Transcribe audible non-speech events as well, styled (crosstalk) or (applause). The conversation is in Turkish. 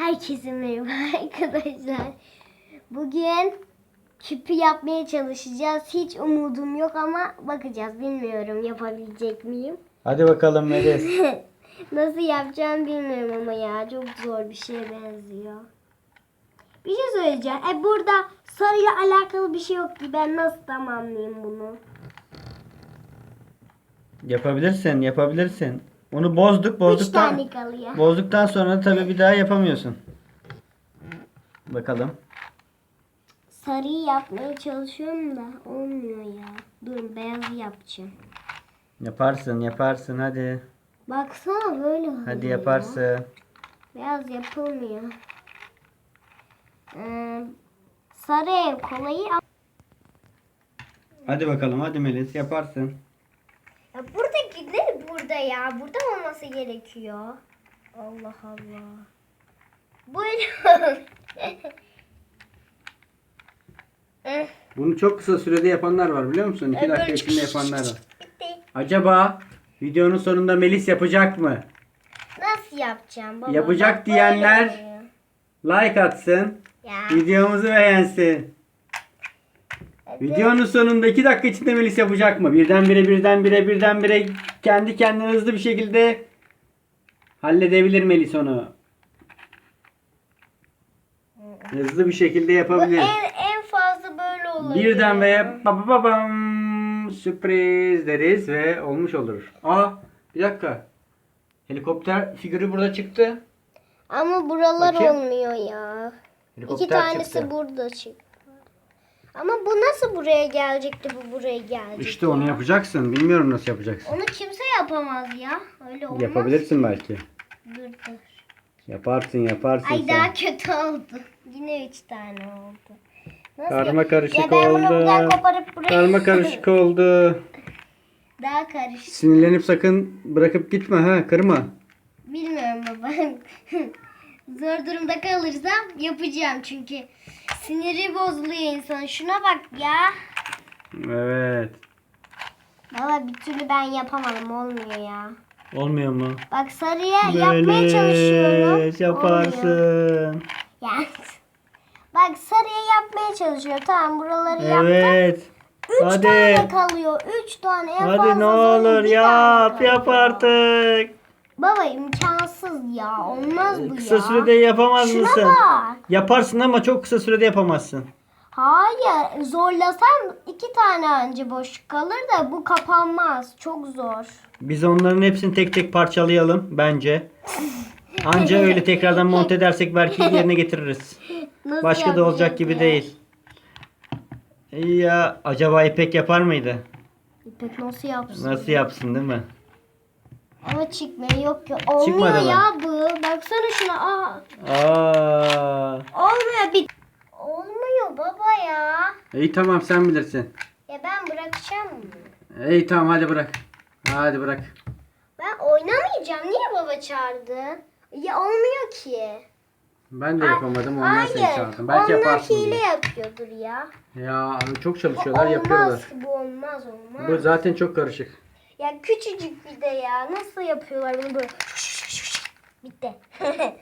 Herkese merhaba (laughs) arkadaşlar. Bugün küpü yapmaya çalışacağız. Hiç umudum yok ama bakacağız. Bilmiyorum yapabilecek miyim. Hadi bakalım Melis. (laughs) Nasıl yapacağım bilmiyorum ama ya. Çok zor bir şeye benziyor. Bir şey söyleyeceğim. E burada sarıyla alakalı bir şey yok ki. Ben nasıl tamamlayayım bunu? yapabilirsin, yapabilirsin. Onu bozduk, bozduktan tane kalıyor. bozduktan sonra tabii bir daha yapamıyorsun. Bakalım. Sarıyı yapmaya çalışıyorum da olmuyor ya. Dur beyazı yapacağım. Yaparsın, yaparsın hadi. Baksana böyle oluyor. Hadi ya. yaparsın. Beyaz yapılmıyor. Ee, sarı ev kolayı Hadi bakalım, hadi Melis yaparsın. ya burada burada ya. Burada olması gerekiyor. Allah Allah. Buyurun. (laughs) Bunu çok kısa sürede yapanlar var biliyor musun? 2 dakika içinde yapanlar var. (laughs) Acaba videonun sonunda Melis yapacak mı? Nasıl yapacağım baba? Yapacak Bak diyenler-. Like atsın. Ya. Videomuzu beğensin. Videonun sonunda 2 dakika içinde Melis yapacak mı? Birdenbire birdenbire birdenbire kendi kendine hızlı bir şekilde halledebilir Melis onu. Hızlı bir şekilde Bu yapabilir. en, en fazla böyle oluyor. Birden ve ba ba bam sürpriz deriz ve olmuş olur. Aa bir dakika. Helikopter figürü burada çıktı. Ama buralar Bakayım. olmuyor ya. Helikopter İki tanesi çıktı. burada çıktı. Ama bu nasıl buraya gelecekti bu buraya gelecek İşte onu ya? yapacaksın. Bilmiyorum nasıl yapacaksın. Onu kimse yapamaz ya. Öyle olmaz. Yapabilirsin belki. Dur dur. Yaparsın yaparsın Ay sen. daha kötü oldu. Yine üç tane oldu. Nasıl Karma karışık ya ben bunu buradan oldu. koparıp buraya... Karma (laughs) karışık oldu. daha karışık. Sinirlenip sakın bırakıp gitme ha kırma. Bilmiyorum baba. (laughs) Zor durumda kalırsam yapacağım çünkü. Siniri bozuluyor insan. Şuna bak ya. Evet. Valla bir türlü ben yapamadım. Olmuyor ya. Olmuyor mu? Bak sarıya yapmaya çalışıyorum. Melis, Olmuyor. yaparsın. Yani. Bak sarıya yapmaya çalışıyorum. Tamam buraları yaptım. Evet. Üç Hadi. tane kalıyor. Üç tane. En Hadi ne olur yap yap artık. Baba imkansız ya. Olmaz bu Kısa ya. sürede yapamaz Şuna mısın? bak. Yaparsın ama çok kısa sürede yapamazsın. Hayır. Zorlasam iki tane önce boş kalır da bu kapanmaz. Çok zor. Biz onların hepsini tek tek parçalayalım bence. Anca (laughs) öyle tekrardan monte edersek belki (laughs) yerine getiririz. Nasıl Başka da olacak gibi ya? değil. İyi ya acaba İpek yapar mıydı? İpek nasıl yapsın? Nasıl yapsın değil mi? Ama çıkmıyor yok yok. Olmuyor Çıkmadı mı? ya bu. Baksana şuna. Aa, Aa. olmuyor bir. Olmuyor baba ya. İyi tamam sen bilirsin. Ya ben bırakacağım. İyi tamam hadi bırak. Hadi bırak. Ben oynamayacağım. Niye baba çağırdı? Ya olmuyor ki. Ben de yapamadım ondan Hayır. seni çağırdım. Belki Onlar yaparsın hile diye. yapıyordur ya. Ya çok Bu çalışıyorlar olmaz. yapıyorlar. Bu olmaz olmaz. Bu zaten çok karışık. Ya küçücük bir de ya. Nasıl yapıyorlar bunu böyle? Bitti. (laughs)